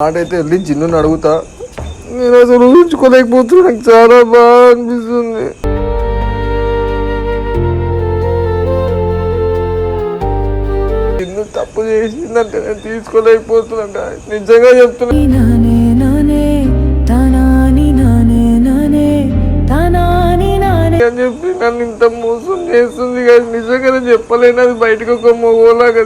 అయితే వెళ్ళి జిన్నుని అడుగుతా. నేను అసలు ఊహించుకోలేకపోతున్నా. నాకు చాలా బాగా అనిపిస్తుంది. జిన్ను తప్పు చేసిందంటే నేను తీసుకోలేకపోతున్నా. నిజంగా చెప్తున్నా. నానే నానే తనాని నానే నానే తనాని నానే. అని చెప్పి నన్ను ఇంత మోసం చేస్తుంది కానీ నిజంగా చెప్పలేను. అది బయటకు ఒక మొగోలాగా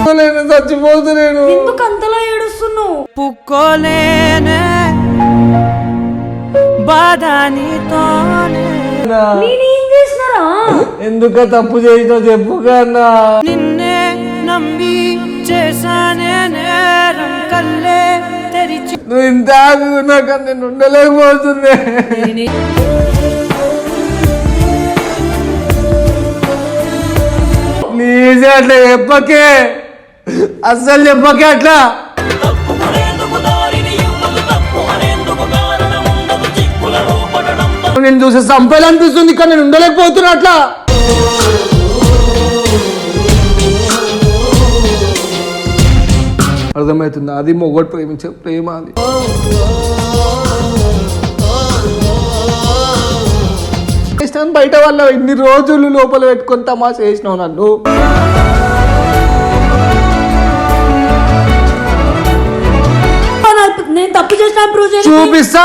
చచ్చిపోలేను చచ్చిపోతున్నాను ఎందుకు అంతలా ఏడుస్తున్నావు? పుక్కోలేనే బాధ నీతోనే. నేనేం చేసినారా? ఎందుక తప్పు చేసినావు చెప్పు కన్నా. నిన్నే నమ్మి చేశానే నేరం కల్లే తెరిచి. నువ్వు ఇంత ఆగున్నాక నేను ఉండలేకపోతుంది ప్లీజ్ అట్లా చెప్పకే. అస్సలు చెప్పకే అట్లా. నేను చూసి చంపేయాలనిపిస్తుంది కానీ నేను ఉండలేకపోతున్నా అట్లా. అర్థమవుతుంది? అది మొగోడు ప్రేమించే ప్రేమ అది. బయట వాళ్ళ ఇన్ని రోజులు లోపల పెట్టుకొని తమాషా చేసినావు నన్ను. నేను తప్పు చేసిన ప్రూవ్ చేసి చూపిస్తా.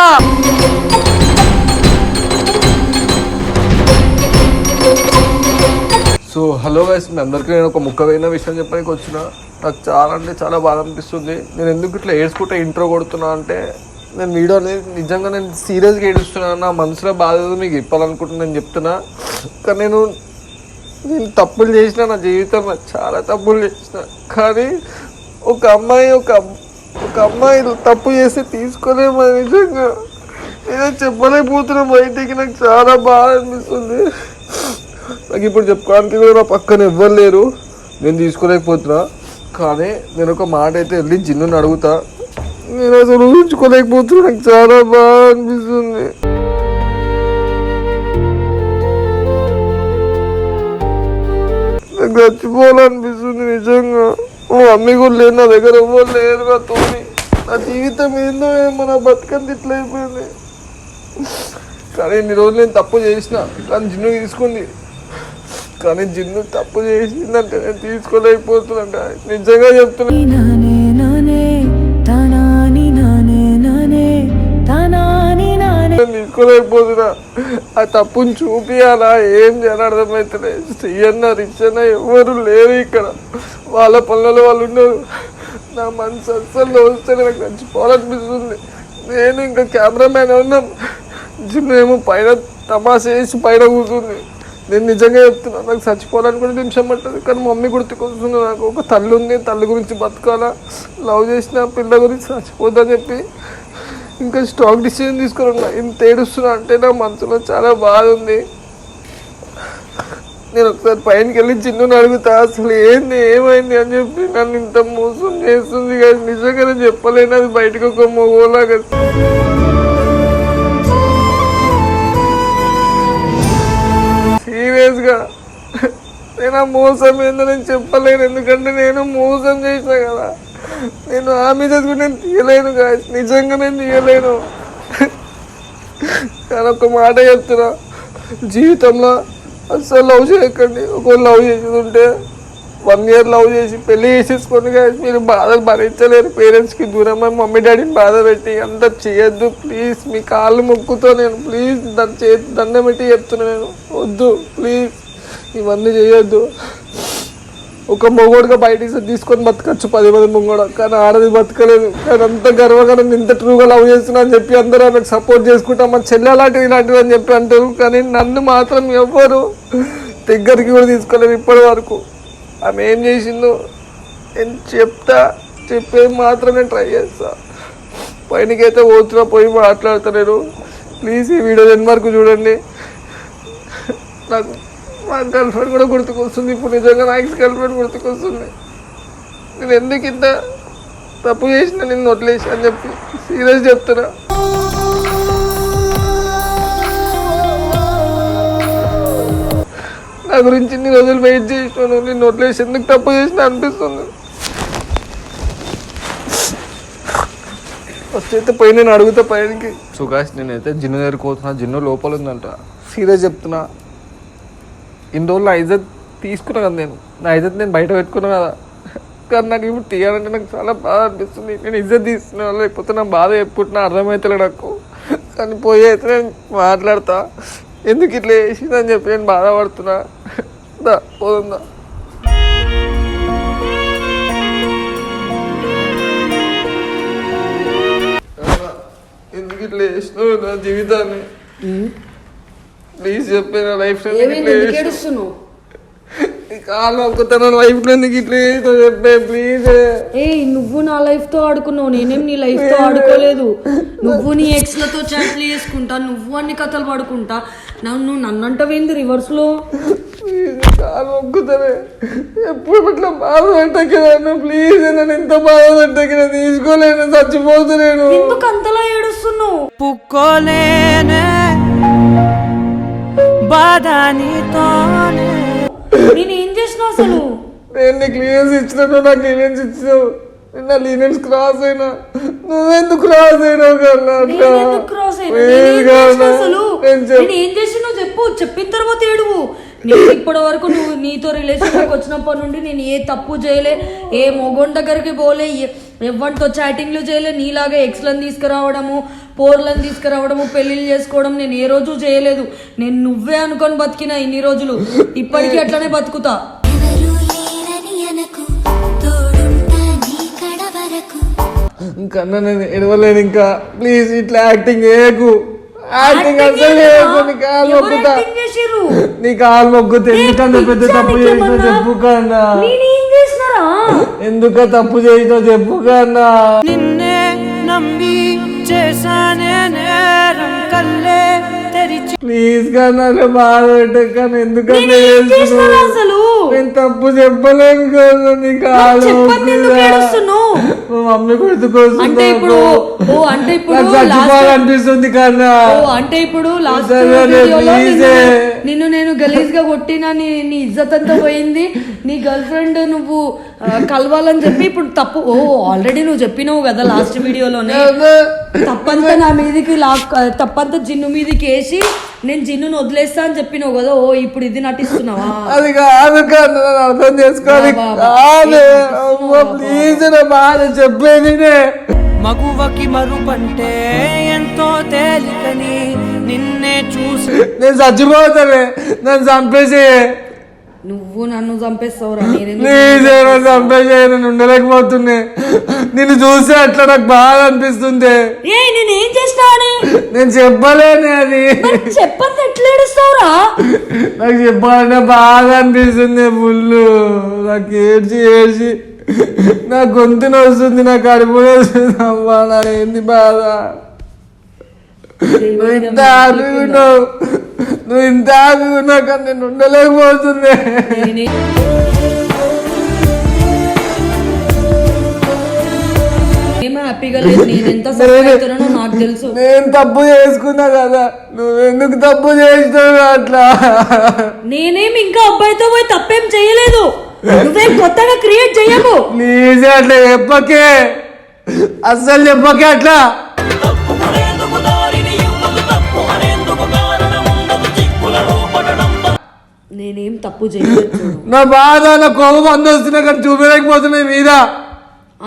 సో హలో గైస్ మీ అందరికీ నేను ఒక ముఖ్యమైన విషయం చెప్పడానికి వచ్చిన. నాకు చాలా అంటే చాలా బాధ అనిపిస్తుంది. నేను ఎందుకు ఇట్లా ఏడ్చుకుంటే ఇంట్రో కొడుతున్నా అంటే నేను వీడియో అనేది నిజంగా నేను సీరియస్గా ఏడుస్తున్నాను నా మనసులో బాధ మీకు చెప్పాలనుకుంటున్నా నేను చెప్తున్నా. కానీ నేను నేను తప్పులు చేసిన నా జీవితంలో చాలా తప్పులు చేసిన. కానీ ఒక అమ్మాయి ఒక ఒక అమ్మాయి తప్పు చేస్తే తీసుకోలేము నిజంగా? నేను చెప్పలేకపోతున్నా బయటికి నాకు చాలా బాధ అనిపిస్తుంది. నాకు ఇప్పుడు చెప్పుకోవడానికి కూడా నా పక్కన ఎవ్వరు లేరు నేను తీసుకోలేకపోతున్నా. కానీ నేను ఒక మాట అయితే వెళ్ళి జిన్నుని అడుగుతా. నేను అసలు ఊహించుకోలేకపోతున్నా నాకు చాలా బాగా అనిపిస్తుంది. నాకు చచ్చిపోవాలనిపిస్తుంది నిజంగా. ఓ మమ్మీ కూడా లేదు నా దగ్గర ఎవ్వరు లేరుగా తోని. నా జీవితం ఏందో ఏమో నా బతుకంత ఇట్లా అయిపోయింది. కానీ ఇన్ని రోజులు నేను తప్పు చేసిన కానీ జిన్ను తీసుకుంది. కానీ జిన్ను తప్పు చేసిందంటే నేను తీసుకోలేకపోతున్నా. నిజంగా చెప్తున్నా. నానే నానే తనాని నానే నానే తనాని నానే. నేను తీసుకోలేకపోతున్నా. ఆ తప్పుని చూపియాలా ఏం చేయాలి అర్థమవుతుంది చెయ్యన్న రిచ్చన్న ఎవరు లేరు ఇక్కడ. వాళ్ళ పనులలో వాళ్ళు ఉన్నారు. నా మనసు అస్సలు వస్తే నాకు నచ్చిపోవాలనిపిస్తుంది. నేను ఇంకా కెమెరామ్యాన్ ఉన్నాం జిమ్ ఏమో పైన తమాషా వేసి పైన కూర్చుంది. నేను నిజంగా చెప్తున్నాను నాకు చచ్చిపోవాలని కూడా నిమిషం పట్టదు. కానీ మమ్మీ గుర్తుకొస్తుంది నాకు. ఒక తల్లి ఉంది. తల్లి గురించి బతకాలా? లవ్ చేసిన పిల్ల గురించి చచ్చిపోద్దని చెప్పి ఇంకా స్టాక్ డిసిజన్ తీసుకుని ఇంత ఏడుస్తున్నా అంటే నా మనసులో చాలా బాధ ఉంది. నేను ఒకసారి పైనకి వెళ్ళి చిన్ను అడుగుతా అసలు ఏంది ఏమైంది? అని చెప్పి నన్ను ఇంత మోసం చేస్తుంది కానీ నిజంగా నేను చెప్పలేను. అది బయటకు ఒక మొగోలాగా. సీరియస్గా. నేను ఆ మోసం ఏందో నేను చెప్పలేను. ఎందుకంటే నేను మోసం చేసిన కదా. నేను ఆ మీద కూడా నేను తీయలేను కాదు నిజంగా నేను తీయలేను. కానీ ఒక మాట చెప్తున్నా. జీవితంలో అసలు లవ్ చేయకండి. ఒకవేళ లవ్ చేసేది ఉంటే వన్ ఇయర్ లవ్ చేసి పెళ్ళి చేసేసుకొని కానీ మీరు బాధలు భరించలేరు. పేరెంట్స్కి దూరం అయి మమ్మీ డాడీని బాధ పెట్టి అంత చేయొద్దు. ప్లీజ్ మీ కాళ్ళు మొక్కుతో నేను ప్లీజ్ దాన్ని చే దండం పెట్టి చెప్తున్నా నేను. వద్దు ప్లీజ్ ఇవన్నీ చేయొద్దు. ఒక మొగోడుగా బయట తీసుకొని బతకచ్చు పది మంది మొగోడు. కానీ ఆడది బతకలేదు. కానీ అంత గర్వంగా ఇంత ట్రూగా లవ్ చేస్తున్నా అని చెప్పి అందరూ ఆమెకు సపోర్ట్ చేసుకుంటాం మా చెల్లె అలాంటిది ఇలాంటివి అని చెప్పి అంటారు. కానీ నన్ను మాత్రం ఎవ్వరు దగ్గరికి కూడా తీసుకోలేదు ఇప్పటి వరకు. ఆమె ఏం చేసిందో నేను చెప్తా చెప్పేది మాత్రమే ట్రై చేస్తా. పైనకైతే పోతున్నా పోయి మాట్లాడతా నేను ప్లీజ్ ఈ వీడియో ఎన్ని వరకు చూడండి. నాకు మా గర్ల్ ఫ్రెండ్ కూడా గుర్తుకొస్తుంది. ఇప్పుడు నిజంగా నా ఎక్స్ గర్ల్ ఫ్రెండ్ గుర్తుకొస్తుంది. నేను ఎందుకు ఇంత తప్పు చేసిన నిన్ను వదిలేసి అని చెప్పి సీరియస్ చెప్తున్నా. నా గురించి ఇన్ని రోజులు వెయిట్ చేసినాను. నేను వదిలేసి ఎందుకు తప్పు చేసిన అనిపిస్తుంది. ఫస్ట్ అయితే పైన నేను అడుగుతా పైనకి. సుకాష్ నేనైతే జిన్ను దగ్గరికి పోతున్నా. జిన్ను లోపల ఉందంట. సీరియస్ చెప్తున్నా. ఇన్ని రోజులు ఐజత్ ఇజ్జత్ తీసుకున్నా కదా నేను. నా ఇజ్జత్ నేను బయట పెట్టుకున్నా కదా. కానీ నాకు ఇప్పుడు తీయాలంటే నాకు చాలా బాధ అనిపిస్తుంది. నేను ఇజ్జత్ తీస్తున్నా లేకపోతే నా బాధ చెప్పుకుంటున్నా అర్థమవుతలే నాకు. కానీ పోయి అయితే నేను మాట్లాడతా. ఎందుకు ఇట్లా చేసిందని చెప్పి నేను బాధపడుతున్నా. దా పోతుందా ఎందుకు ఇట్లా చేసినావు నా జీవితాన్ని? ప్లీజ్ చెప్పే నా లైఫ్ ఎందుకు ఏడుస్తున్నావు? కాలు ఒక్కతన లైఫ్లో ఇట్లా చెప్పే ప్లీజ్ ఏ నువ్వు నా లైఫ్తో ఆడుకున్నావు నేనేం నీ లైఫ్తో ఆడుకోలేదు. నువ్వు నీ ఎక్స్లతో చాట్లు చేసుకుంటా నువ్వు అన్ని కథలు పడుకుంటా. నన్ను నన్ను అంటవేంది రివర్స్లో? ప్లీజ్ కాలు ఒక్కుతానే ఎప్పుడు ఇట్లా బాధ ప్లీజ్ నన్ను ఎంత బాధ తీసుకోలేను చచ్చిపోతున్నాను ఎందుకు అంతలా ఏడుస్తున్నావు? పుక్కోలేనే బాధ నీతోనే. నేను ఏం చేసిన అసలు? నేను నీకు లీనెన్స్ ఇచ్చినట్టు నాకు లీనెన్స్ ఇచ్చినావు. నిన్న లీనెన్స్ క్రాస్ అయినా. నువ్వెందుకు క్రాస్ అయినావు కన్నా నేను ఎందుకు cross నేను ఏం చేసిన. అసలు? నేను ఏం చేసినో చెప్పు. చెప్పిన తర్వాత ఏడువు. నేను ఇప్పటి వరకు నువ్వు నీతో రిలేషన్లోకి వచ్చినప్పటి నుండి నేను ఏ తప్పు చేయలే ఏ మొగోన్ దగ్గరికి పోలే ఏ- ఎవరితో చాటింగ్లు చేయలే నీలాగా ఎక్స్లను తీసుకురావడము పోర్లను తీసుకురావడము పెళ్ళిళ్ళు చేసుకోవడం నేను ఏ రోజు చేయలేదు. నేను నువ్వే అనుకొని బతికిన ఇన్ని రోజులు. ఇప్పటికీ అట్లనే బతుకుతా. ఎవరు లేరని అనకు తోడుంటా నీ కడ వరకు. ఇంకన్నా నేను ఎడవలేను ఇంకా. ప్లీజ్ ఇట్లా యాక్టింగ్ చేయకు. యాక్టింగ్ అసలు కాలు acting చేసిర్రు? నీ కాలు మొక్కుతా ఎందుకంత పెద్ద తప్పు చేసినా? చెప్పు కన్నా నేనేం చేసినారా? ఎందుక తప్పు చేసినా చెప్పు కన్నా నిన్నే నమ్మి చేశానే నేరం కల్లే తెరిచి ప్లీజ్ కన్నా నేను బాధ పెట్టకన్నా ఎందుకంటే అసలు? నేను తప్పు చెప్పలేను కదా నీ కాలు చెప్పండి ఎందుకు మొక్కుతా. ఏడుస్తున్నావు? మా మమ్మీ అంటే ఇప్పుడు నాకు. ఓ అంటే ఇప్పుడు నాకు చచ్చిపోవాలనిపిస్తుంది కన్నా ఓ అంటే ఇప్పుడు లాస్ట్. నిన్ను- నేను గలీజ్గా కొట్టినా నీ నీ ఇజ్జత్ అంతా పోయింది నీ గర్ల్ ఫ్రెండ్ నువ్వు కలవాలని చెప్పి ఇప్పుడు తప్పు ఓ ఆల్రెడీ నువ్వు చెప్పినావు కదా లాస్ట్ వీడియోలోనే తప్పంతా నా మీదకి లాక్ తప్పంతా జిన్ను మీదకి వేసి నేను జిన్నును వదిలేస్తా అని చెప్పినావు కదా ఓ ఇప్పుడు ఇది నటిస్తున్నావా అది కాదు నన్ను అర్థం చేసుకోవాలి. కాదు. ప్లీజ్ బాధ చెప్పేది. మగువకి మరుపంటే ఎంతో తేలికని నిన్నే చూసి నేను చచ్చిపోతానే. నన్ను చంపేసి నువ్వు నన్ను చంపేస్తావురా నేను ఉండలేకపోతున్నా. నిన్ను చూస్తే అట్లా నాకు బాధ అనిపిస్తుంది. ఏ నేను చెప్పలేను అది. చెప్పండి ఎట్లా ఏడుస్తావురా? నాకు చెప్పాలంటే బాధ అనిపిస్తుంది ముళ్ళు నాకు ఏడ్చి ఏడ్చి. నా గొంతున వస్తుంది నా కడుపు వస్తుంది అమ్మా నా ఏంది బాధ ఇంత నువ్వు ఇంత హ్యాపీగా ఉన్నావు కానీ నేను ఉండలేకపోతుంది హ్యాపీగా లేదు. నేను ఎంత నాకు తెలుసు. నేను తప్పు చేసుకున్నా కదా. నువ్వు ఎందుకు తప్పు చేసినావు అట్లా? నేనేం ఇంకా అబ్బాయితో పోయి తప్పేం చేయలేదు. నువ్వేం కొత్తగా క్రియేట్ చేయకు. ప్లీజ్ అట్లా చెప్పకే. అస్సలు చెప్పకే అట్లా. నేనేం తప్పు చేయలేదు. నా బాధ నా కోపం అందొస్తున్నా కానీ చూపించలేకపోతున్నాయి మీద.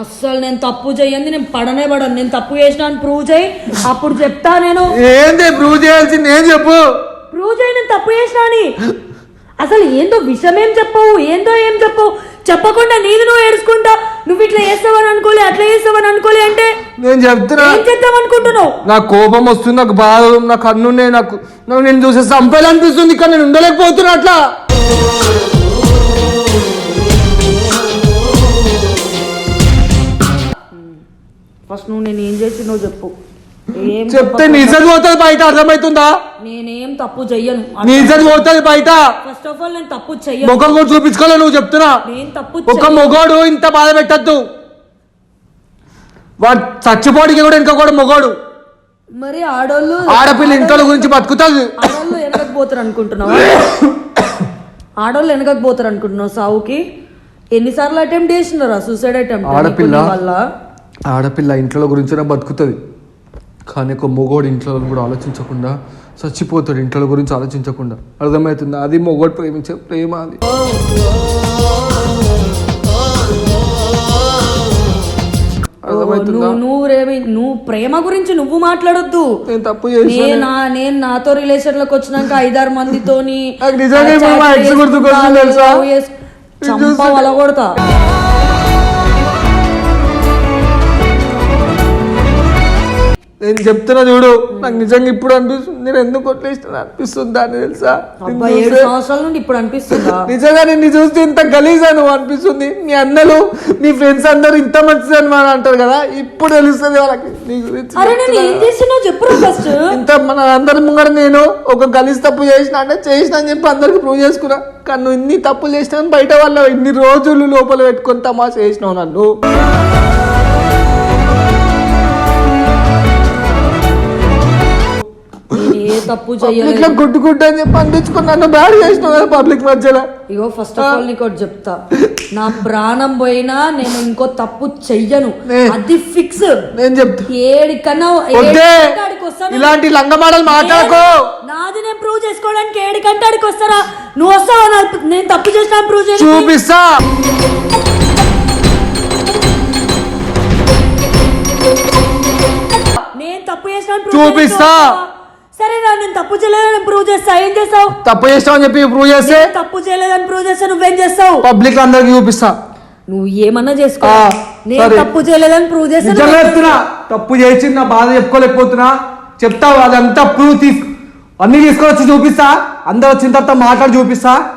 అస్సలు నేను తప్పు చెయ్యండి నేను పడనే పడను. నేను తప్పు చేసిన అని ప్రూవ్ చేయి. అప్పుడు చెప్తా నేను. ఏంది ప్రూవ్ చేయాల్సింది? ఏం చెప్పు? ప్రూవ్ చేయి నేను తప్పు చేసిన అని. అసలు ఏందో విషయం ఏం చెప్పవు ఏందో ఏం చెప్పవు. చెప్పకుండా నీది నువ్వు ఏడుచుకుంటా. నువ్వు ఇట్లా చేస్తావని అనుకోలే అట్లా చేస్తావని అనుకోలే అంటే నేను చెప్తున్నా. ఏం చేద్దాం అనుకుంటున్నావు? నాకు కోపం వస్తుంది నాకు బాధ నాకు కన్నున్నాయి నాకు నాకు నేను చూసే చంపేయాలనిపిస్తుంది కానీ నేను ఉండలేకపోతున్నా అట్లా. ఫస్ట్ నువ్వు నేను ఏం చేసినో చెప్పు. చెప్తే నిజం పోతుంది బయట అర్థమవుతుందా నేనేం తప్పు చెయ్యను. నిజం పోతుంది బయట. ఫస్ట్ ఆఫ్ ఆల్ నేను తప్పు చెయ్యను. ముఖం కూడా చూపించుకోలే నువ్వు చెప్తున్నా. నేను తప్పు ఒక. మొగోడు ఇంత బాధ పెట్టద్దు. వాడు చచ్చిపోడికి కూడా ఇంకా కూడా మొగోడు. మరి ఆడోళ్ళు ఆడపిల్ల ఇంట్లో గురించి బతుకుతుంది. ఆడోళ్ళు వెనకపోతారు అనుకుంటున్నావా ఆడవాళ్ళు వెనకకు పోతారు అనుకుంటున్నావు సావుకి? ఎన్నిసార్లు అటెంప్ట్ చేసినారా? సూసైడ్ అటెంప్ట్ ఆడపిల్ల వల్ల? ఆడపిల్ల ఇంట్లో గురించినే బతుకుతుంది. కానీ ఒక మొగోడు ఇంట్లో కూడా ఆలోచించకుండా చచ్చిపోతాడు ఇంట్లో గురించి ఆలోచించకుండా. అర్థమవుతుంది? అది మొగోడు ప్రేమించే ప్రేమ అది. అర్థమవుతుందా? నువ్వు నువ్వు రేమి నువ్వు ప్రేమ గురించి నువ్వు మాట్లాడొద్దు. నేను తప్పు చేసి నేను నాతో రిలేషన్లోకి వచ్చినాక ఐదారు మందితోని నిజంగా తెలుసా? చంప వలగొడతా నేను చెప్తున్నా చూడు నాకు నిజంగా ఇప్పుడు అనిపిస్తుంది. నేను ఎందుకు కొట్లేసిన అనిపిస్తుంది దాన్ని తెలుసా? సంవత్సరాల నుండి ఇప్పుడు అనిపిస్తుందా? నిజంగా నిన్ను చూస్తే ఇంత గలీజా నువ్వు అనిపిస్తుంది. మీ అన్నలు మీ ఫ్రెండ్స్ అందరూ ఇంత మంచిదని మనం అంటారు కదా? ఇప్పుడు తెలుస్తుంది వాళ్ళకి నీ గురించి నేను చెప్పురా ఫస్ట్ ఇంత మన అందరి ముంగర నేను ఒక గలీజ్ తప్పు చేసిన అంటే చేసిన అని చెప్పి అందరికి ప్రూవ్ చేసుకున్నా. కానీ నువ్వు ఇన్ని తప్పులు చేసినా బయట వాళ్ళ ఇన్ని రోజులు లోపల పెట్టుకొని తమాషా చేసినావు నన్ను. తప్పు ఇట్లా చెయ్యలేదు గుడ్డు గుడ్డు అని చెప్పి అందించుకుని నన్ను బ్యాడ్ చేసినావు కదా పబ్లిక్ మధ్యలో. ఇగో ఫస్ట్ ఆఫ్ ఆల్ నీకు ఒకటి చెప్తా. నా ప్రాణం పోయినా నేను ఇంకో తప్పు చెయ్యను. అది ఫిక్స్ నేను చెప్తా. ఏడికన్నా. ఇలాంటి లంగమాటలు మాట్లాడుకో. నాది నేను ప్రూవ్ చేసుకోవడానికి ఏడికంటాడికి వస్తారా? నువ్వు వస్తావా? నేను తప్పు చేసిన ప్రూవ్ చేసి చూపిస్తా. నేను తప్పు చేసిన చూపిస్తా. సరే రా నేను తప్పు చేయలేదని ప్రూవ్ చేస్తా. ఏం చేస్తావు? తప్పు చేస్తావు అని చెప్పి ప్రూవ్ చేస్తే తప్పు చేయలేదని ప్రూవ్ చేస్తా నువ్వేం చేస్తావు? పబ్లిక్ అందరికి చూపిస్తా. నువ్వు ఏమన్నా చేసుకో. ఆ, నేను సరే. తప్పు చేయలేదని ప్రూవ్ చేస్తా నిజంగా నువ్వేం చెప్తున్నా. తప్పు చేసి నా బాధ చెప్పుకోలేకపోతున్నా. చెప్తావు? అదంతా ప్రూవ్ తీసు అన్ని తీసుకొని వచ్చి చూపిస్తా. అందరు వచ్చిన తర్వాత మాట్లాడి చూపిస్తా.